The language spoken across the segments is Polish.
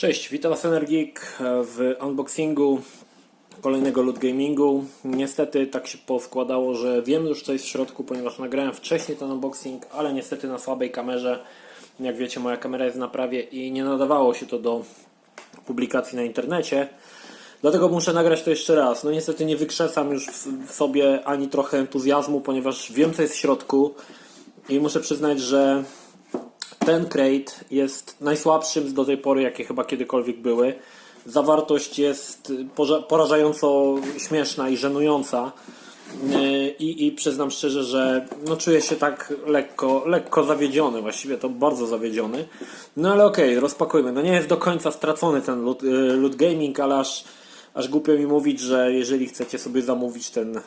Cześć, witam Was Energik w unboxingu kolejnego Loot Gamingu. Niestety tak się poskładało, że wiem już co jest w środku, ponieważ nagrałem wcześniej ten unboxing, ale niestety na słabej kamerze. Jak wiecie, moja kamera jest w naprawie i nie nadawało się to do publikacji na internecie. Dlatego muszę nagrać to jeszcze raz. No niestety nie wykrzesam już w sobie ani trochę entuzjazmu, ponieważ wiem co jest w środku i muszę przyznać, że ten crate jest najsłabszym do tej pory, jakie chyba kiedykolwiek były. Zawartość jest porza- porażająco śmieszna i żenująca. Yy, I, I przyznam szczerze, że no czuję się tak lekko, lekko zawiedziony, właściwie to bardzo zawiedziony. No ale okej, rozpakujmy. No nie jest do końca stracony ten loot, yy, loot gaming, ale aż, aż głupio mi mówić, że jeżeli chcecie sobie zamówić ten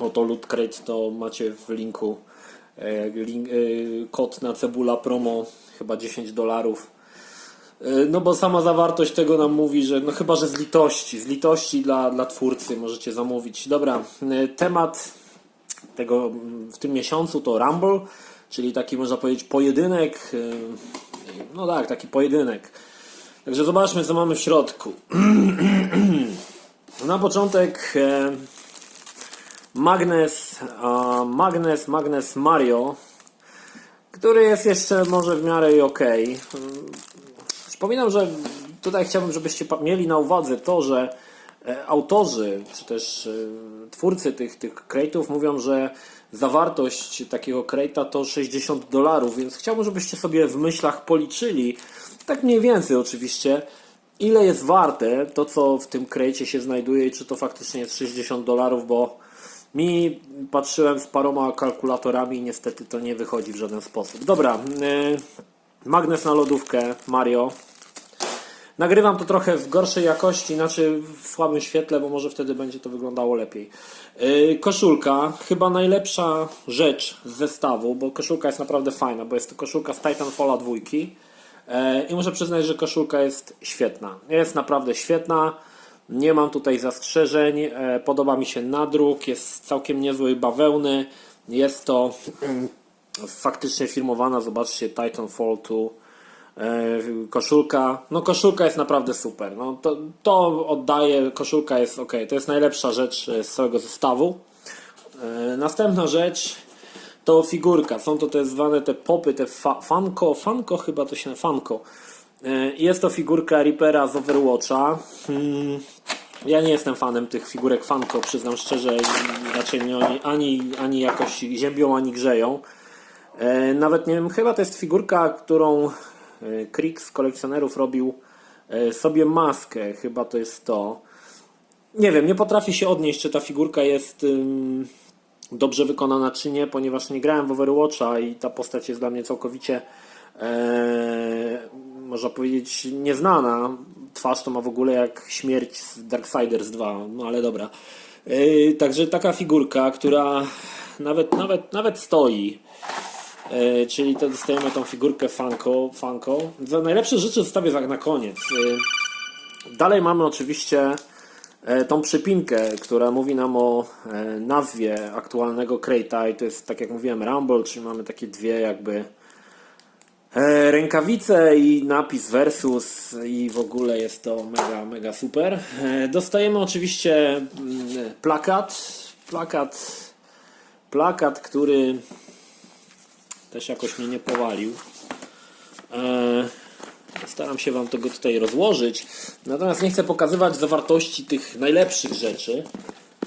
oto loot crate, to macie w linku link, e, kod na cebula promo chyba 10 dolarów. E, No bo sama zawartość tego nam mówi, że no chyba, że z litości, z litości dla, dla twórcy możecie zamówić. Dobra, e, temat tego mm, w tym miesiącu to Rumble, czyli taki można powiedzieć pojedynek. e, No tak, taki pojedynek. Także zobaczmy co mamy w środku. Na początek e, Magnes, Magnes, Magnes Mario, który jest jeszcze może w miarę i okej. Przypominam, że tutaj chciałbym, żebyście mieli na uwadze to, że e, autorzy, czy też e, twórcy tych, tych crate'ów mówią, że zawartość takiego crate'a to 60 dolarów, więc chciałbym, żebyście sobie w myślach policzyli, tak mniej więcej oczywiście, ile jest warte to, co w tym crate'cie się znajduje i czy to faktycznie jest 60 dolarów, bo mi patrzyłem z paroma kalkulatorami i niestety to nie wychodzi w żaden sposób. Dobra, yy, magnes na lodówkę Mario. Nagrywam to trochę w gorszej jakości, znaczy w słabym świetle, bo może wtedy będzie to wyglądało lepiej. Yy, koszulka, chyba najlepsza rzecz z zestawu, bo koszulka jest naprawdę fajna, bo jest to koszulka z Titanfalla 2. Yy, I muszę przyznać, że koszulka jest świetna. Jest naprawdę świetna. Nie mam tutaj zastrzeżeń. E, Podoba mi się nadruk, jest całkiem niezły bawełny. Jest to mm, faktycznie firmowana, zobaczcie, Titanfall 2 e, koszulka. No koszulka jest naprawdę super. No, to, to oddaję, koszulka jest ok. To jest najlepsza rzecz e, z całego zestawu. Następna rzecz to figurka. Są to te zwane te popy, te fa fanko, fanko chyba to się fanko. E, Jest to figurka Reapera z Overwatcha. Hmm, Ja nie jestem fanem tych figurek fanko, przyznam szczerze. Raczej mnie oni ani, ani jakoś ziębią, ani grzeją. E, Nawet nie wiem, chyba to jest figurka, którą e, Krik z kolekcjonerów robił sobie maskę. Chyba to jest to. Nie wiem, nie potrafię się odnieść, czy ta figurka jest dobrze wykonana, czy nie, ponieważ nie grałem w Overwatcha i ta postać jest dla mnie całkowicie, e, można powiedzieć, nieznana. Twarz to ma w ogóle jak śmierć z Darksiders 2, no ale dobra. E, także taka figurka, która nawet, nawet, nawet stoi. E, czyli to dostajemy tą figurkę Funko. Funko. Za najlepsze rzeczy zostawię za- na koniec. E, Dalej mamy oczywiście e, tą przypinkę, która mówi nam o e, nazwie aktualnego Crate'a i to jest, tak jak mówiłem, Rumble, czyli mamy takie dwie jakby rękawice i napis versus i w ogóle jest to mega, mega super. E, Dostajemy oczywiście mm, plakat, plakat, plakat, który też jakoś mnie nie powalił. E, Staram się Wam tego tutaj rozłożyć. Natomiast nie chcę pokazywać zawartości tych najlepszych rzeczy,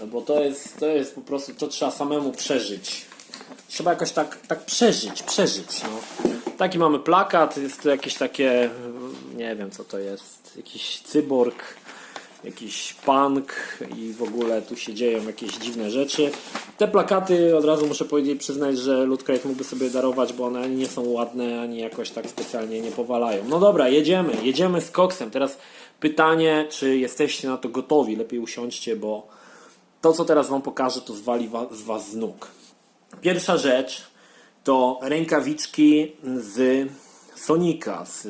no bo to jest, to jest po prostu, to trzeba samemu przeżyć. Trzeba jakoś tak, tak przeżyć, przeżyć. No. Taki mamy plakat, jest to jakieś takie, nie wiem co to jest, jakiś cyborg, jakiś punk i w ogóle tu się dzieją jakieś dziwne rzeczy. Te plakaty od razu muszę powiedzieć, przyznać, że Lootcrate mógłby sobie darować, bo one ani nie są ładne, ani jakoś tak specjalnie nie powalają. No dobra, jedziemy, jedziemy z koksem. Teraz pytanie, czy jesteście na to gotowi? Lepiej usiądźcie, bo to co teraz Wam pokażę, to zwali wa- z Was z nóg. Pierwsza rzecz to rękawiczki z Sonika, z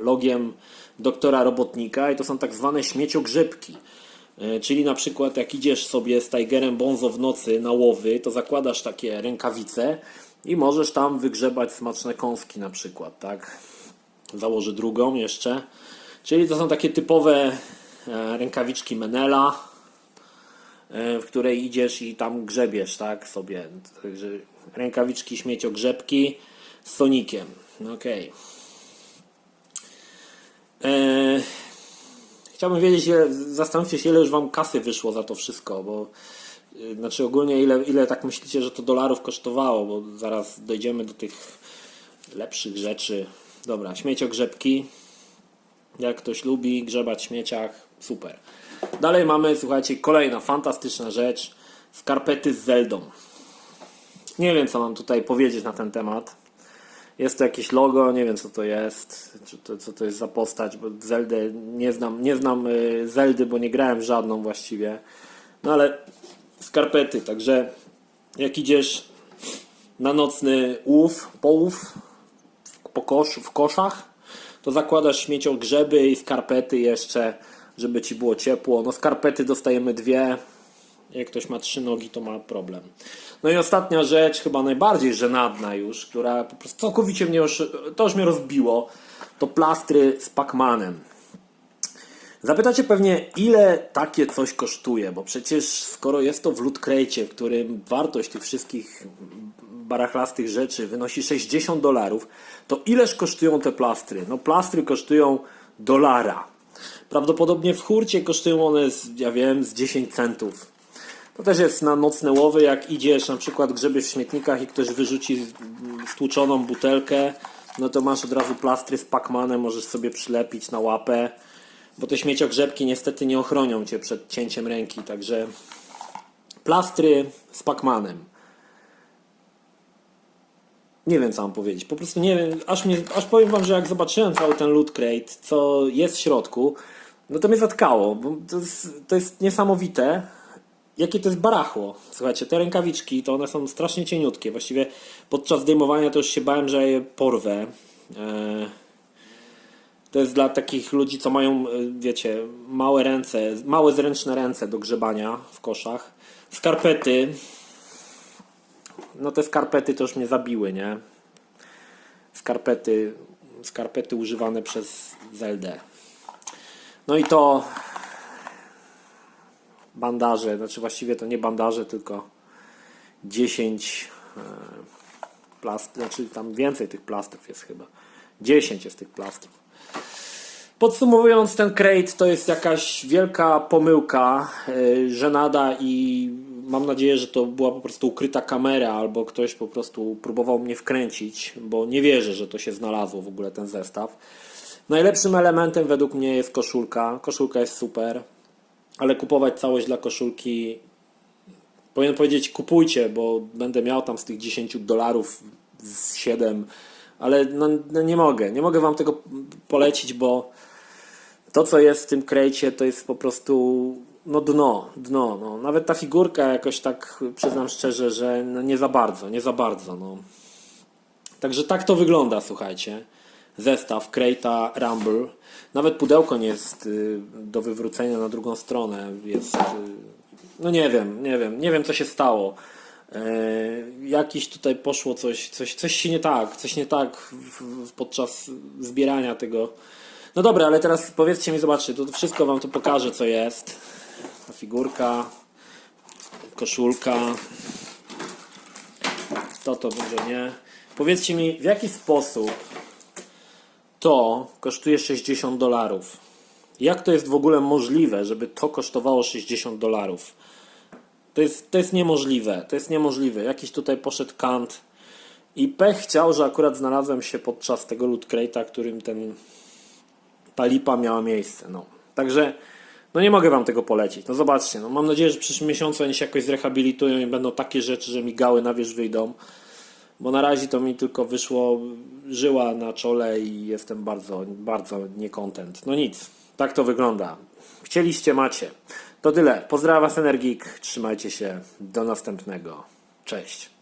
logiem doktora robotnika i to są tak zwane śmieciogrzebki. E, Czyli na przykład jak idziesz sobie z Tigerem Bonzo w nocy na łowy, to zakładasz takie rękawice i możesz tam wygrzebać smaczne kąski na przykład, tak? Założę drugą jeszcze. Czyli to są takie typowe e, rękawiczki Menela, w której idziesz i tam grzebiesz, tak, sobie. Także rękawiczki śmieciogrzebki z Sonikiem. No Okej. E, Chciałbym wiedzieć, ile, zastanówcie się, ile już wam kasy wyszło za to wszystko, bo y, znaczy ogólnie ile, ile tak myślicie, że to dolarów kosztowało, bo zaraz dojdziemy do tych lepszych rzeczy. Dobra, śmieciogrzebki. Jak ktoś lubi grzebać w śmieciach, super. Dalej mamy, słuchajcie, kolejna fantastyczna rzecz. Skarpety z Zeldą. Nie wiem, co mam tutaj powiedzieć na ten temat. Jest to jakieś logo, nie wiem co to jest, czy to, co to jest za postać, bo Zeldę nie znam, nie znam y, Zeldy, bo nie grałem żadną właściwie. No ale skarpety, także jak idziesz na nocny łów, połów po kosz, w koszach, to zakładasz śmieciogrzeby i skarpety jeszcze, żeby ci było ciepło. No skarpety dostajemy dwie, jak ktoś ma trzy nogi, to ma problem. No i ostatnia rzecz, chyba najbardziej żenadna już, która po prostu całkowicie mnie już, to już mnie rozbiło, to plastry z Pacmanem. Zapytacie pewnie, ile takie coś kosztuje, bo przecież skoro jest to w loot w którym wartość tych wszystkich barachlastych rzeczy wynosi 60 dolarów, to ileż kosztują te plastry? No plastry kosztują dolara. Prawdopodobnie w hurcie kosztują one, z, ja wiem, z 10 centów. To też jest na nocne łowy, jak idziesz, na przykład grzebiesz w śmietnikach i ktoś wyrzuci stłuczoną butelkę, no to masz od razu plastry z Pacmanem, możesz sobie przylepić na łapę, bo te śmieciogrzebki niestety nie ochronią cię przed cięciem ręki, także plastry z Pacmanem. Nie wiem co mam powiedzieć, po prostu nie wiem, aż, mnie, aż powiem wam, że jak zobaczyłem cały ten loot crate, co jest w środku, no to mnie zatkało, bo to jest, to jest niesamowite, jakie to jest barachło. Słuchajcie, te rękawiczki, to one są strasznie cieniutkie. Właściwie podczas zdejmowania to już się bałem, że je porwę. Eee, To jest dla takich ludzi, co mają, e, wiecie, małe ręce, małe zręczne ręce do grzebania w koszach. Skarpety. No te skarpety to już mnie zabiły, nie? Skarpety, skarpety używane przez Zeldę. No i to bandaże, znaczy właściwie to nie bandaże, tylko 10 e, plast, znaczy tam więcej tych plastrów jest chyba. 10 jest tych plastrów. Podsumowując, ten crate to jest jakaś wielka pomyłka, yy, żenada i mam nadzieję, że to była po prostu ukryta kamera albo ktoś po prostu próbował mnie wkręcić, bo nie wierzę, że to się znalazło w ogóle ten zestaw. Najlepszym elementem według mnie jest koszulka. Koszulka jest super, ale kupować całość dla koszulki powinien powiedzieć kupujcie, bo będę miał tam z tych 10 dolarów z 7, ale no, no nie mogę, nie mogę wam tego polecić, bo to co jest w tym krejcie to jest po prostu no dno, dno, no. Nawet ta figurka jakoś tak przyznam szczerze, że no nie za bardzo, nie za bardzo, no. Także tak to wygląda, słuchajcie. Zestaw Krejta Rumble. Nawet pudełko nie jest y, do wywrócenia na drugą stronę. Jest. y, No nie wiem, nie wiem, nie wiem co się stało. E, jakiś tutaj poszło coś, coś, coś się nie tak, coś nie tak w, w, podczas zbierania tego. No dobra, ale teraz powiedzcie mi, zobaczcie, to wszystko wam tu pokażę co jest. Figurka, koszulka, to to może nie. Powiedzcie mi, w jaki sposób to kosztuje 60 dolarów? Jak to jest w ogóle możliwe, żeby to kosztowało 60 dolarów? To jest, to jest niemożliwe. To jest niemożliwe. Jakiś tutaj poszedł kant i pech chciał, że akurat znalazłem się podczas tego loot crate'a, którym ten ta lipa miała miejsce. No. Także no nie mogę wam tego polecić. No zobaczcie, no mam nadzieję, że w przyszłym miesiącu oni się jakoś zrehabilitują i będą takie rzeczy, że migały na wierzch wyjdą. Bo na razie to mi tylko wyszło żyła na czole i jestem bardzo, bardzo niekontent. No nic, tak to wygląda. Chcieliście, macie. To tyle. Pozdrawiam Was Energik. Trzymajcie się. Do następnego. Cześć.